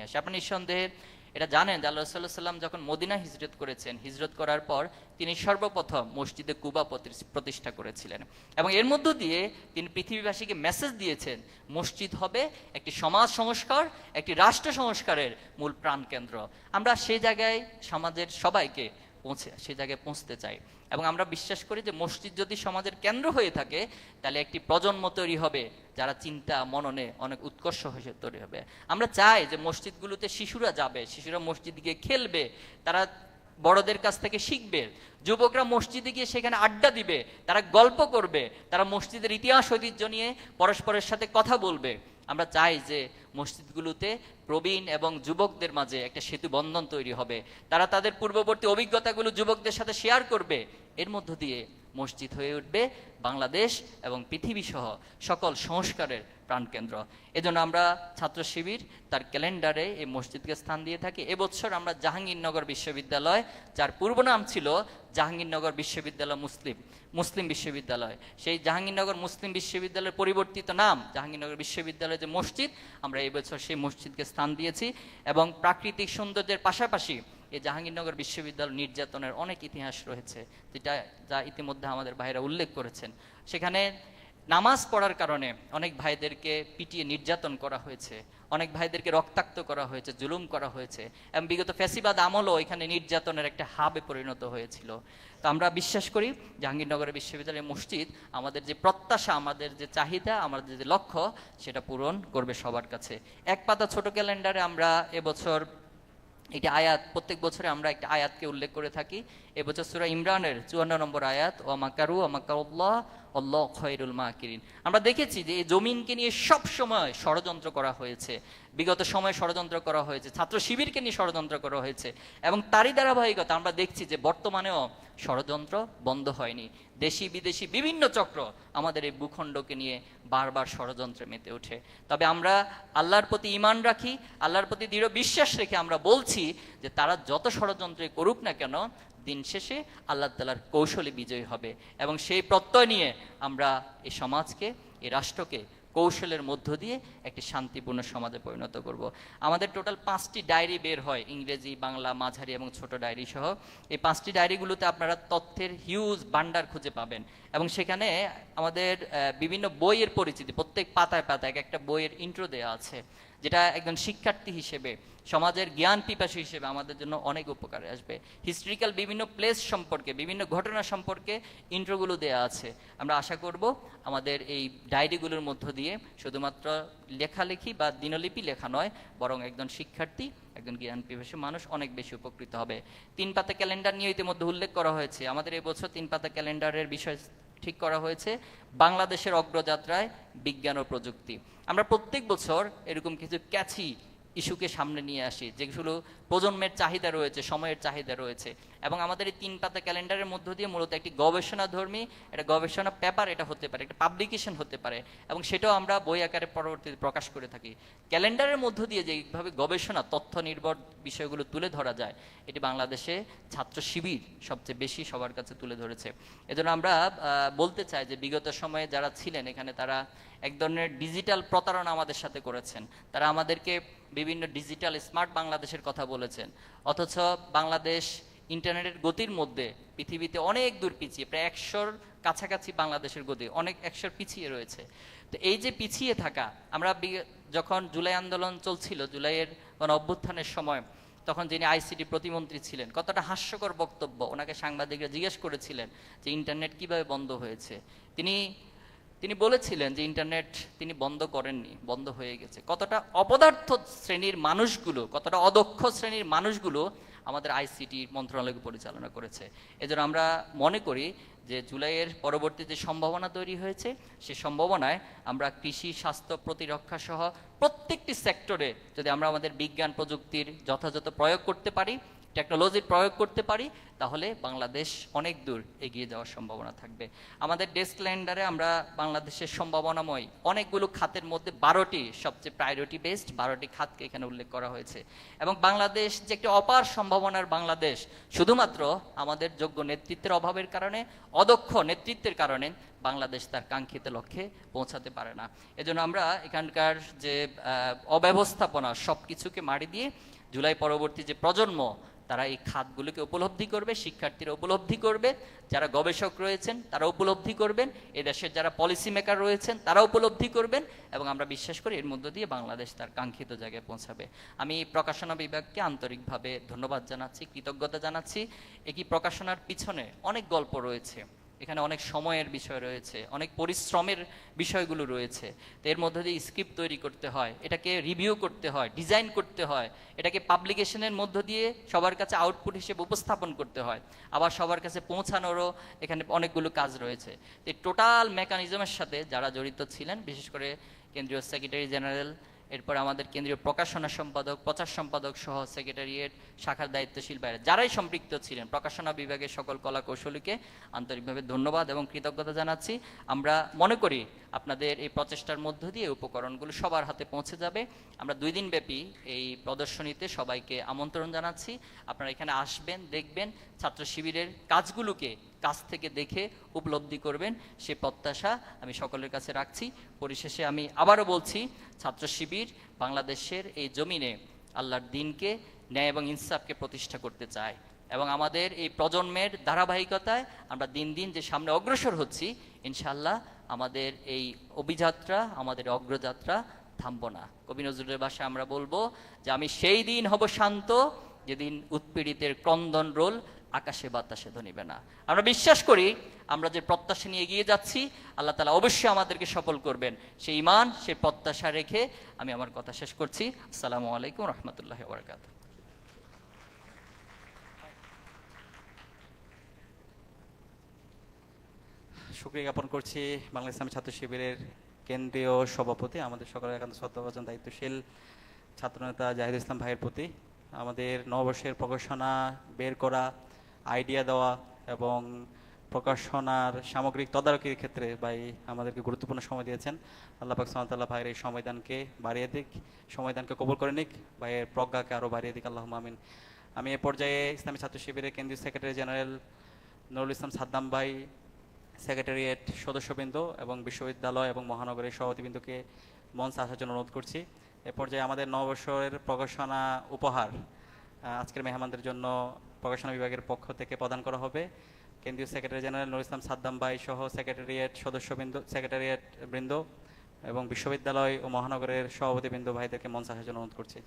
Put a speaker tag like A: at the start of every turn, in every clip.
A: নিয়ে আসে। আপনি নিঃসন্দেহে এটা জানেন যে আল্লাহ সাল্লাহ সাল্লাম যখন মদিনা হিজরত করেছেন, হিজরত করার পর তিনি সর্বপ্রথম মসজিদে কুবা প্রতিষ্ঠা করেছিলেন। এবং এর মধ্য দিয়ে তিনি পৃথিবীবাসীকে মেসেজ দিয়েছেন, মসজিদ হবে একটি সমাজ সংস্কার, একটি রাষ্ট্র সংস্কারের মূল প্রাণকেন্দ্র। আমরা সেই জায়গায় সমাজের সবাইকে পৌঁছে, সেই জায়গায় পৌঁছতে চাই। এবং আমরা বিশ্বাস করি যে মসজিদ যদি সমাজের কেন্দ্র হয়ে থাকে, তাহলে একটি প্রজন্ম তৈরি হবে যারা চিন্তা, মননে অনেক উৎকর্ষ হয়ে তৈরি হবে। আমরা চাই যে মসজিদগুলোতে শিশুরা যাবে, শিশুরা মসজিদ গিয়ে খেলবে, তারা বড়দের কাছ থেকে শিখবে, যুবকরা মসজিদে গিয়ে সেখানে আড্ডা দিবে, তারা গল্প করবে, তারা মসজিদের ইতিহাস, ঐতিহ্য নিয়ে পরস্পরের সাথে কথা বলবে। আমরা চাই যে মসজিদগুলোতে প্রবীণ এবং যুবকদের মাঝে একটা সেতু বন্ধন তৈরি হবে। তারা তাদের পূর্ববর্তী অভিজ্ঞতাগুলো যুবকদের সাথে শেয়ার করবে। এর মধ্য দিয়ে মসজিদ হয়ে উঠবে বাংলাদেশ এবং পৃথিবী সহ সকল সংস্কারের প্রাণকেন্দ্র। এজন্য আমরা ছাত্র শিবির তার ক্যালেন্ডারে এই মসজিদকে স্থান দিয়ে থাকি। এবছর আমরা জাহাঙ্গীরনগর বিশ্ববিদ্যালয়, যার পূর্ব নাম ছিল জাহাঙ্গীরনগর বিশ্ববিদ্যালয় মুসলিম মুসলিম বিশ্ববিদ্যালয়। সেই জাহাঙ্গীরনগর মুসলিম বিশ্ববিদ্যালয়ের পরিবর্তিত নাম, জাহাঙ্গীরনগর বিশ্ববিদ্যালয় যে মসজিদ, আমরা এই বছর সেই মসজিদকে স্থান দিয়েছি এবং প্রাকৃতিক সৌন্দর্যের পাশাপাশি এই জাহাঙ্গীরনগর বিশ্ববিদ্যালয় নির্যাতনের অনেক ইতিহাস রয়েছে, যেটা, যা ইতিমধ্যে আমাদের ভাইরা উল্লেখ করেছেন। সেখানে নামাজ পড়ার কারণে অনেক ভাইদেরকে পিটিয়ে নির্যাতন করা হয়েছে, অনেক ভাইদেরকে রক্তাক্ত করা হয়েছে, জুলুম করা হয়েছে, এবং বিগত ফ্যাসিবাদ আমলও এখানে নির্যাতনের একটা হাবে পরিণত হয়েছিল। তো আমরা বিশ্বাস করি জাহাঙ্গীরনগরের বিশ্ববিদ্যালয়ের মসজিদ আমাদের যে প্রত্যাশা, আমাদের যে চাহিদা, আমাদের যে লক্ষ্য, সেটা পূরণ করবে সবার কাছে। এক পাতা ছোট ক্যালেন্ডারে আমরা এবছর একটি আয়াত, প্রত্যেক বছরে আমরা একটা আয়াতকে উল্লেখ করে থাকি। এবছর সুরা ইমরানের চুয়ান্ন নম্বর আয়াত ও আমাকারু আল্লাহ খয়রুল মাকিরিন। আমরা দেখেছি যে এই জমিনকে নিয়ে সব সময় ষড়যন্ত্র করা হয়েছে। বিগত সময়ে ষড়যন্ত্র করা হয়েছে। ছাত্র শিবিরকে নিয়ে ষড়যন্ত্র করা হয়েছে। এবং তারই ধারাবাহিকতা আমরা দেখছি যে বর্তমানেও ষড়যন্ত্র বন্ধ হয়নি। দেশি, বিদেশি বিভিন্ন চক্র আমাদের এই ভূখণ্ডকে নিয়ে বারবার ষড়যন্ত্রে মেতে ওঠে। তবে আমরা আল্লাহর প্রতি ইমান রাখি, আল্লাহর প্রতি দৃঢ় বিশ্বাস রেখে আমরা বলছি যে তারা যত ষড়যন্ত্রে করুক না কেন দিন শেষে আল্লাহ তালার কৌশলে বিজয়ী হবে এবং সেই প্রত্যয় নিয়ে আমরা এই সমাজকে, এই রাষ্ট্রকে কৌশলের মধ্য দিয়ে একটি শান্তিপূর্ণ সমাজে পরিণত করব। আমাদের টোটাল পাঁচটি ডায়েরি বের হয়, ইংরেজি, বাংলা, মাঝারি এবং ছোট ডায়েরি সহ। এই পাঁচটি ডায়েরিগুলোতে আপনারা তথ্যের হিউজ বান্ডার খুঁজে পাবেন এবং সেখানে আমাদের বিভিন্ন বইয়ের পরিচিতি, প্রত্যেক পাতায় পাতায় এক একটা বইয়ের ইন্ট্রো দেওয়া আছে, যেটা একজন শিক্ষার্থী হিসেবে সমাজের জ্ঞান পিপাসী হিসেবে আমাদের জন্য অনেক উপকারে আসবে। হিস্ট্রিক্যাল বিভিন্ন প্লেস সম্পর্কে, বিভিন্ন ঘটনা সম্পর্কে ইন্ট্রোগুলো দেওয়া আছে। আমরা আশা করব আমাদের এই ডায়েরিগুলোর মধ্য দিয়ে শুধুমাত্র লেখালেখি বা দিনলিপি লেখা নয়, বরং একজন শিক্ষার্থী, একজন জ্ঞান পিপাসী মানুষ অনেক বেশি উপকৃত হবে। তিন পাতা ক্যালেন্ডার নিয়ে ইতিমধ্যে উল্লেখ করা হয়েছে। আমাদের এই বছর তিন পাতা ক্যালেন্ডারের বিষয় ঠিক করা হয়েছে। বাংলাদেশের অগ্রযাত্রায় বিজ্ঞান ও প্রযুক্তি। আমরা প্রত্যেক বছর এরকম কিছু ক্যাচি ইস্যুকে সামনে নিয়ে আসি। যেগুলো প্রজন্মের চাহিদা রয়েছে সময়ের চাহিদা রয়েছে। এবং আমাদের এই তিন পাতা ক্যালেন্ডারের মধ্য দিয়ে মূলত একটি গবেষণা ধর্মী একটা গবেষণা পেপার এটা হতে পারে, একটা পাবলিকেশন হতে পারে এবং সেটাও আমরা বই আকারে পরবর্তীতে প্রকাশ করে থাকি। ক্যালেন্ডারের মধ্য দিয়ে যেভাবে গবেষণা, তথ্য নির্ভর বিষয়গুলো তুলে ধরা যায়, এটি বাংলাদেশে ছাত্র শিবির সবচেয়ে বেশি সবার কাছে তুলে ধরেছে। এজন্য আমরা বলতে চাই যে বিগত সময়ে যারা ছিলেন, এখানে তারা এক ধরনের ডিজিটাল প্রতারণা আমাদের সাথে করেছেন। তারা আমাদেরকে বিভিন্ন ডিজিটাল স্মার্ট বাংলাদেশের কথা বলেছেন, অথচ বাংলাদেশ ইন্টারনেটের গতির মধ্যে পৃথিবীতে অনেক দূর পিছিয়ে, প্রায় একশোর কাছাকাছি বাংলাদেশের গতি, অনেক একশোর পিছিয়ে রয়েছে। তো এই যে পিছিয়ে থাকা, আমরা যখন জুলাই আন্দোলন চলছিল, জুলাইয়ের গণ অভ্যুত্থানের সময়, তখন যিনি আইসিটি প্রতিমন্ত্রী ছিলেন, কতটা হাস্যকর বক্তব্য, ওনাকে সাংবাদিকরা জিজ্ঞেস করেছিলেন যে ইন্টারনেট কীভাবে বন্ধ হয়েছে? তিনি তিনি বলেছিলেন যে ইন্টারনেট তিনি বন্ধ করেননি, বন্ধ হয়ে গেছে। কতটা অপদার্থ শ্রেণির মানুষগুলো, কতটা অদক্ষ শ্রেণির মানুষগুলো আমাদের আইসিটি মন্ত্রণালয় পরিচালনা করেছে। এজন্য আমরা মনে করি যে জুলাইয়ের পরবর্তী যে সম্ভাবনা তৈরি হয়েছে, সে সম্ভাবনায় আমরা কৃষি স্বাস্থ্য প্রতিরক্ষা সহ প্রত্যেকটি সেক্টরে যদি আমরা আমাদের বিজ্ঞান প্রযুক্তির যথাযথ প্রয়োগ করতে পারি টেকনোলজির প্রয়োগ করতে পারি, তাহলে বাংলাদেশ অনেক দূর এগিয়ে যাওয়ার সম্ভাবনা থাকবে। আমাদের ডেস্ক ল্যান্ডারে আমরা বাংলাদেশের সম্ভাবনাময় অনেকগুলো খাতের মধ্যে বারোটি সবচেয়ে প্রায়োরিটি বেসড বারোটি খাতকে এখানে উল্লেখ করা হয়েছে। এবং বাংলাদেশ যে একটি অপার সম্ভাবনার বাংলাদেশ, শুধুমাত্র আমাদের যোগ্য নেতৃত্বের অভাবের কারণে, অদক্ষ নেতৃত্বের কারণে বাংলাদেশ তার কাঙ্ক্ষিত লক্ষ্যে পৌঁছাতে পারে না। এজন্য আমরা এখানকার যে অব্যবস্থাপনা সব কিছুকে মারি দিয়ে জুলাই পরবর্তী যে প্রজন্ম তারা এই খাতগুলোকে উপলব্ধি করবে, শিক্ষার্থীরা উপলব্ধি করবে, যারা গবেষক রয়েছেন তারা উপলব্ধি করবেন এ দেশের যারা পলিসি মেকার রয়েছেন তারা উপলব্ধি করবেন এবং আমরা বিশ্বাস করি এর মধ্য দিয়ে বাংলাদেশ তার কাঙ্ক্ষিত জায়গায় পৌঁছাবে। আমি প্রকাশনা বিভাগকে আন্তরিকভাবে ধন্যবাদ জানাচ্ছি, কৃতজ্ঞতা জানাচ্ছি। একই প্রকাশনার পিছনে অনেক গল্প রয়েছে। এখানে অনেক সময়ের বিষয় রয়েছে, অনেক পরিশ্রমের বিষয়গুলো রয়েছে। তো এর মধ্যে দিয়ে স্ক্রিপ্ট তৈরি করতে হয়, এটাকে রিভিউ করতে হয় ডিজাইন করতে হয়, এটাকে পাবলিকেশনের মধ্য দিয়ে সবার কাছে আউটপুট হিসেবে উপস্থাপন করতে হয়, আবার সবার কাছে পৌঁছানোরও এখানে অনেকগুলো কাজ রয়েছে। তো টোটাল মেকানিজমের সাথে যারা জড়িত ছিলেন, বিশেষ করে কেন্দ্রীয় সেক্রেটারি জেনারেল এরপর আমাদের কেন্দ্রীয় প্রকাশনা সম্পাদক, প্রচার সম্পাদক সহ সেক্রেটারিয়েট, শাখার দায়িত্বশীল বাইরে যারাই সম্পৃক্ত ছিলেন, প্রকাশনা বিভাগের সকল কলা কৌশলীকে আন্তরিকভাবে ধন্যবাদ এবং কৃতজ্ঞতা জানাচ্ছি। আমরা মনে করি আপনাদের এই প্রচেষ্টার মধ্য দিয়ে উপকরণগুলো সবার হাতে পৌঁছে যাবে। আমরা দুই দিন ব্যাপী এই প্রদর্শনীতে সবাইকে আমন্ত্রণ জানাচ্ছি। আপনারা এখানে আসবেন, দেখবেন, ছাত্র শিবিরের কাজগুলোকে কাছ থেকে দেখে উপলব্ধি করবেন, সে প্রত্যাশা আমি সকলের কাছে রাখছি। পরিশেষে আমি আবারও বলছি, ছাত্র শিবির বাংলাদেশের এই জমিনে আল্লাহর দিনকে, ন্যায় এবং ইনসাফকে প্রতিষ্ঠা করতে চায় এবং আমাদের এই প্রজন্মের ধারাবাহিকতায় আমরা দিন দিন যে সামনে অগ্রসর হচ্ছি ইনশাল্লাহ আমাদের এই অভিযাত্রা, আমাদের অগ্রযাত্রা থামবো না। কবি নজরুলের ভাষায় আমরা বলব যে আমি সেই দিন হব শান্ত, যেদিন উৎপীড়িতের ক্রন্দন রোল আকাশে বাতাসে ধনিবে না। আমরা বিশ্বাস করি, আমরা যে প্রত্যাশা নিয়ে এগিয়ে যাচ্ছি, আল্লাহ তালা অবশ্যই আমাদেরকে সফল করবেন। সেই ইমান সে প্রত্যাশা রেখে আমি আমার কথা শেষ করছি। আসসালামু আলাইকুম রহমতুল্লাহ বরকাত
B: সুক্রিয়া জ্ঞাপন করছি বাংলা ইসলামী ছাত্র শিবিরের কেন্দ্রীয় সভাপতি, আমাদের সকলের একান্ত শ্রদ্ধাভাজন, দায়িত্বশীল ছাত্রনেতা জাহিদ ইসলাম ভাইয়ের প্রতি আমাদের নববর্ষের প্রকাশনা বের করা আইডিয়া দেওয়া এবং প্রকাশনার সামগ্রিক তদারকির ক্ষেত্রে ভাই আমাদেরকে গুরুত্বপূর্ণ সময় দিয়েছেন। আল্লাহ পাক ভাইয়ের এই সময়দানকে বাড়িয়ে দিক, সময়দানকে কবুল করে নিক, ভাইয়ের প্রজ্ঞাকে আরও বাড়িয়ে দিক আল্লাহ আমিন। আমি এ পর্যায়ে ইসলামী ছাত্র শিবিরের কেন্দ্রীয় সেক্রেটারি জেনারেল নুরুল ইসলাম সাদ্দাম ভাই সেক্রেটারিয়েট সদস্যবৃন্দ এবং বিশ্ববিদ্যালয় এবং মহানগরের সভাপতিবৃন্দকে মঞ্চ আসার জন্য অনুরোধ করছি। এ পর্যায়ে আমাদের নববর্ষের প্রকাশনা উপহার আজকের মেহমানদের জন্য প্রকাশনা বিভাগের পক্ষ থেকে প্রদান করা হবে। কেন্দ্রীয় সেক্রেটারি জেনারেল নুর ইসলাম সাদ্দাম ভাই সহ সেক্রেটারিয়েট সদস্যবৃন্দ, সেক্রেটারিয়েট বৃন্দ এবং বিশ্ববিদ্যালয় ও মহানগরের সভাপতিবৃন্দ ভাইদেরকে মঞ্চ আসার জন্য অনুরোধ করছি।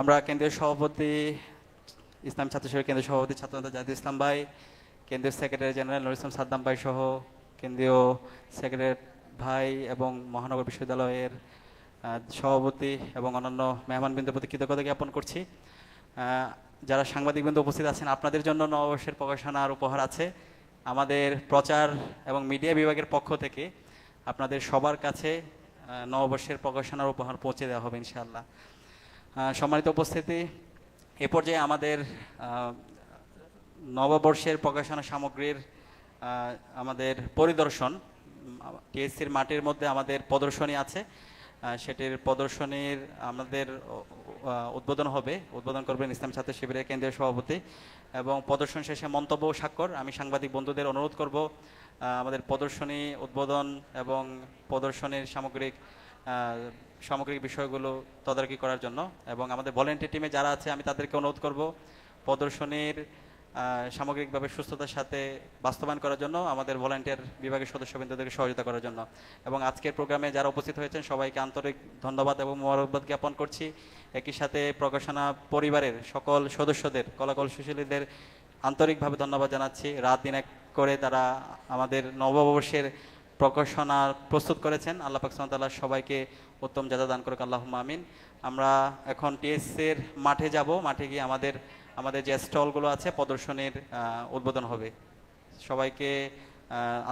B: আমরা কেন্দ্রীয় সভাপতি, ইসলাম ছাত্র শিবির কেন্দ্রীয় সভাপতি ছাত্রনেতা জাহিদ ইসলাম ভাই, কেন্দ্রীয় সেক্রেটারি জেনারেল নুর ইসলাম সাদ্দাম ভাই সহ কেন্দ্রীয় সেক্রেটারি ভাই এবং মহানগর বিশ্ববিদ্যালয়ের সভাপতি এবং অন্যান্য মেহমানবৃন্দের প্রতি কৃতজ্ঞতা জ্ঞাপন করছি। যারা সাংবাদিকবৃন্দ উপস্থিত আছেন, আপনাদের জন্য নববর্ষের প্রকাশনার উপহার আছে। আমাদের প্রচার এবং মিডিয়া বিভাগের পক্ষ থেকে আপনাদের সবার কাছে নববর্ষের প্রকাশনার উপহার পৌঁছে দেওয়া হবে ইনশাআল্লাহ। সম্মানিত উপস্থিতি, এ পর্যায়ে আমাদের নববর্ষের প্রকাশনা সামগ্রীর আমাদের পরিদর্শন টিএসসির মাঠের মধ্যে আমাদের প্রদর্শনী আছে। সেটির প্রদর্শনীর আমাদের উদ্বোধন হবে। উদ্বোধন করবেন ইসলাম ছাত্র শিবিরের কেন্দ্রীয় সভাপতি এবং প্রদর্শন শেষে মন্তব্য স্বাক্ষর। আমি সাংবাদিক বন্ধুদের অনুরোধ করব আমাদের প্রদর্শনী উদ্বোধন এবং প্রদর্শনীর সামগ্রিক সামগ্রিক বিষয়গুলো তদারকি করার জন্য এবং আমাদের ভলেন্টিয়ার টিমে যারা আছে, আমি তাদেরকে অনুরোধ করব প্রদর্শনীর সামগ্রিকভাবে সুস্থতার সাথে বাস্তবায়ন করার জন্য, আমাদের ভলেন্টিয়ার বিভাগের সদস্যবৃন্দদেরকে সহযোগিতা করার জন্য। এবং আজকের প্রোগ্রামে যারা উপস্থিত হয়েছেন, সবাইকে আন্তরিক ধন্যবাদ এবং মোবারকবাদ জ্ঞাপন করছি। একই সাথে প্রকাশনা পরিবারের সকল সদস্যদের, কলাকল সুশীলীদের আন্তরিকভাবে ধন্যবাদ জানাচ্ছি। রাত দিন এক করে তারা আমাদের নববর্ষের প্রকাশনা প্রস্তুত করেছেন। আল্লাহ পাকসাল্লাহ সবাইকে উত্তম যাজা দান করুক আল্লাহ আমিন। আমরা এখন টিএসসির মাঠে যাব। মাঠে গিয়ে আমাদের আমাদের যে স্টলগুলো আছে, প্রদর্শনীর উদ্বোধন হবে। সবাইকে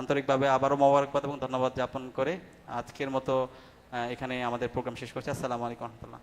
B: আন্তরিকভাবে আবারও মোবারকবাদ এবং ধন্যবাদ জ্ঞাপন করে আজকের মতো এখানে আমাদের প্রোগ্রাম শেষ করছি। আসসালামু আলাইকুম রহমতুল্লাহ।